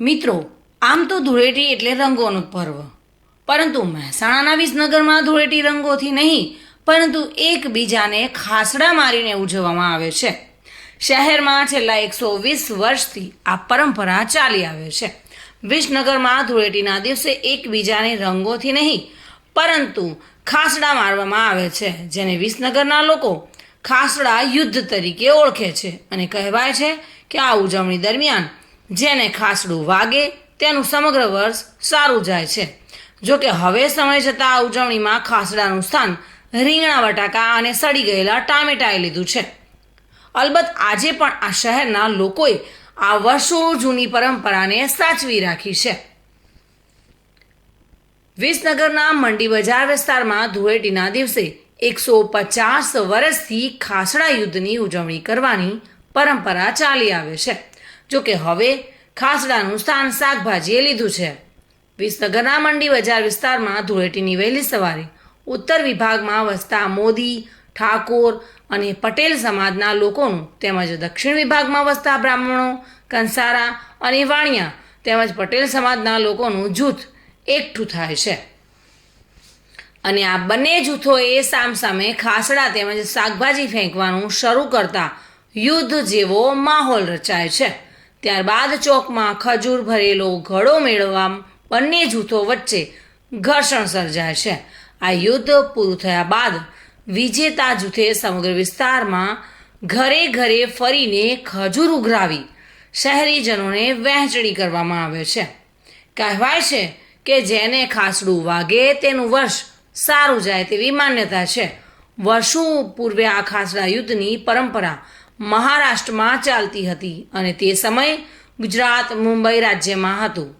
મિત્રો, આમ તો ધૂળેટી એટલે રંગોનું પર્વ. પરંતુ મહેસાણાના વિસનગરમાં ધૂળેટી રંગોથી નહીં, પરંતુ એકબીજાને ખાસડા મારીને ઉજવવામાં આવે છે. શહેરમાં છેલ્લા એકસો વીસ વર્ષથી આ પરંપરા ચાલી આવે છે. વિસનગરમાં ધૂળેટીના દિવસે એકબીજાને રંગોથી નહીં, પરંતુ ખાસડા મારવામાં આવે છે, જેને વિસનગરના લોકો ખાસડા યુદ્ધ તરીકે ઓળખે છે અને કહેવાય છે કે આ ઉજવણી દરમિયાન જેને ખાસડું વાગે, તેનું સમગ્ર વર્ષ સારું જાય છે. જો કે હવે સમય જતાં આ ઉજવણીમાં ખાસડાનું સ્થાન રીંગણા બટાકા અને સડી ગયેલા ટામેટાએ લીધું છે. અલબત્ત આજે પણ આ શહેરના લોકોએ આ વર્ષો જૂની પરંપરાને સાચવી રાખી છે. વિસનગરના મંડી બજાર વિસ્તારમાં ધૂળેટીના દિવસે એકસો પચાસ વર્ષથી ખાસડા યુદ્ધની ઉજવણી કરવાની પરંપરા ચાલી આવે છે. જો કે હવે ખાસડાનું સ્થાન શાકભાજીએ લીધું છે. વિસનગરના મંડી બજાર વિસ્તારમાં ધૂળેટીની વહેલી સવારે ઉત્તર વિભાગમાં વસતા મોદી, ઠાકોર અને પટેલ સમાજના લોકોનું તેમજ દક્ષિણ વિભાગમાં વસતા બ્રાહ્મણો, કંસારા અને વાણિયા તેમજ પટેલ સમાજના લોકોનું જૂથ એકઠું થાય છે. અને આ બંને જૂથોએ સામસામે ખાસડા તેમજ શાકભાજી ફેંકવાનું શરૂ કરતા યુદ્ધ જેવો માહોલ રચાય છે. ત્યારબાદ ચોકમાં ખજૂર ભરેલો ઘડો મેળવવા બંને જૂથો વચ્ચે ઘર્ષણ સર્જાય છે. આ યુદ્ધ પૂરું થયા બાદ વિજેતા જૂથે સમગ્ર વિસ્તારમાં ઘરે ઘરે ફરીને ખજૂર ઉઘરાવી શહેરીજનોને વહેંચણી કરવામાં આવે છે. કહેવાય છે કે જેને ખાસડું વાગે તેનું વર્ષ સારું જાય તેવી માન્યતા છે. વર્ષો પૂર્વે આ ખાસડા યુદ્ધની પરંપરા મહારાષ્ટ્રમાં ચાલતી હતી અને તે સમયે ગુજરાત મુંબઈ રાજ્યમાં હતું.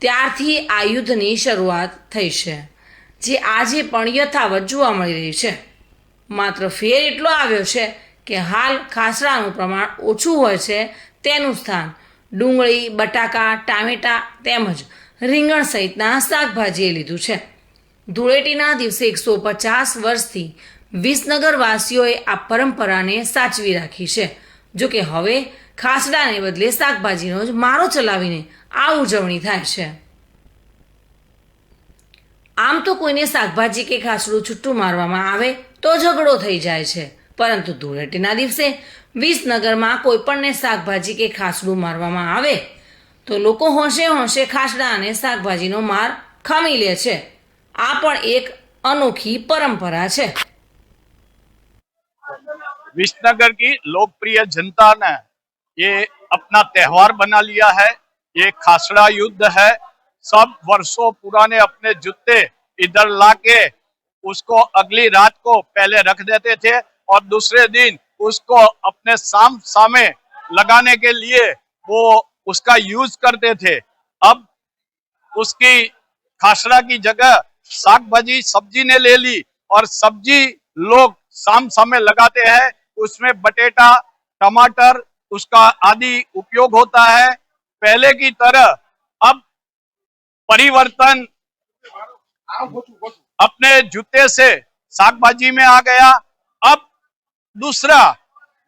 ત્યારથી આ યુદ્ધની શરૂઆત થઈ છે, જે આજે પણ યથાવત જોવા મળી રહી છે. માત્ર ફેર એટલો આવ્યો છે કે હાલ ખાસડાનું પ્રમાણ ઓછું હોય છે તેનું સ્થાન ડુંગળી, બટાકા, ટામેટાં તેમજ રીંગણ સહિતના શાકભાજીએ લીધું છે. ધૂળેટીના દિવસે એકસો પચાસ વર્ષથી વિસનગર વાસીઓએ આ પરંપરાને સાચવી રાખી છે. જો કે હવે ખાસડાને બદલે શાકભાજીનો જ મારો ચલાવીને આ ઉજવણી થાય છે. આમ તો કોઈને શાકભાજી કે ખાસડું છૂટું મારવામાં આવે તો ઝઘડો થઈ જાય છે. પરંતુ ધૂળેટીના દિવસે વિસનગરમાં કોઈપણને શાકભાજી કે ખાસડું મારવામાં આવે તો લોકો હોંશે હોંશે ખાસડા અને શાકભાજીનો માર ખમી લે છે. આ પણ એક અનોખી પરંપરા છે. विसनगर की लोकप्रिय जनता ने ये अपना त्योहार बना लिया है, ये खासड़ा युद्ध है। सब वर्षों पुराने अपने जूते इधर लाके उसको अगली रात को पहले रख देते थे और दूसरे दिन उसको अपने साम सामे लगाने के लिए वो उसका यूज़ करते थे। अब उसकी खासड़ा की जगह साग भाजी, सब्ज़ी ने ले ली और सब्ज़ी लोग शाम सामे लगाते हैं। उसमें बटेटा, टमाटर, उसका आदि उपयोग होता है। पहले की तरह अब परिवर्तन अपने जूते से साग भाजी में आ गया। अब दूसरा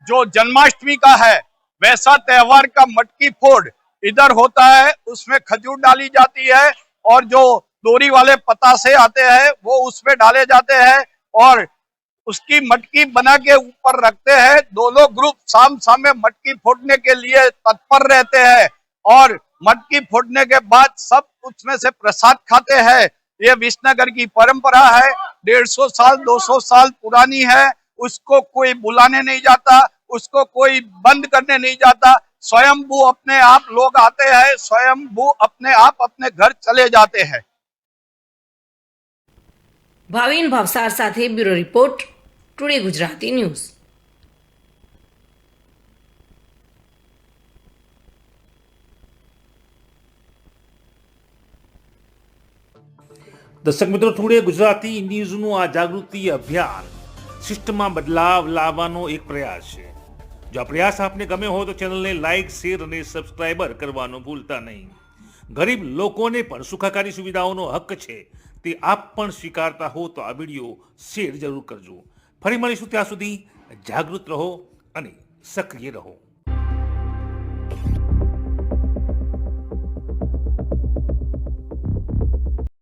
जो जन्माष्टमी का है, वैसा त्योहार का मटकी फोड़ इधर होता है, उसमें खजूर डाली जाती है और जो दोरी वाले पतासे आते हैं, वो उसमें डाले जाते हैं और उसकी मटकी बना के ऊपर रखते हैं। दोनों ग्रुप साम सामे मटकी फोड़ने के लिए तत्पर रहते हैं और मटकी फोड़ने के बाद सब उसमें से प्रसाद खाते हैं। ये विसनगर की परंपरा है। डेढ़ सौ साल, दो सौ साल पुरानी है। उसको कोई बुलाने नहीं जाता, उसको कोई बंद करने नहीं जाता। स्वयंभू अपने आप लोग आते हैं, स्वयंभू अपने आप अपने घर चले जाते हैं। ભાવિન ભાવસાર સાથે bureau report, today Gujarati news. દર્શક મિત્રો, ટુડે ગુજરાતી ન્યૂઝનું આ જાગૃતિ અભિયાન સિસ્ટમમાં બદલાવ લાવવાનો એક પ્રયાસ છે. જો આ પ્રયાસ આપને ગમે હોય તો ચેનલને લાઇક શેર અને સબસ્ક્રાઇબર કરવાનું ભૂલતા નહીં. ગરીબ લોકોને પણ સુખાકારી સુવિધાઓનો હક છે. તે આપ પણ સ્વીકારતા હો તો આ વીડિયો શેર જરૂર કરજો. ફરી મળીશું ત્યાં સુધી જાગૃત રહો અને સક્રિય રહો.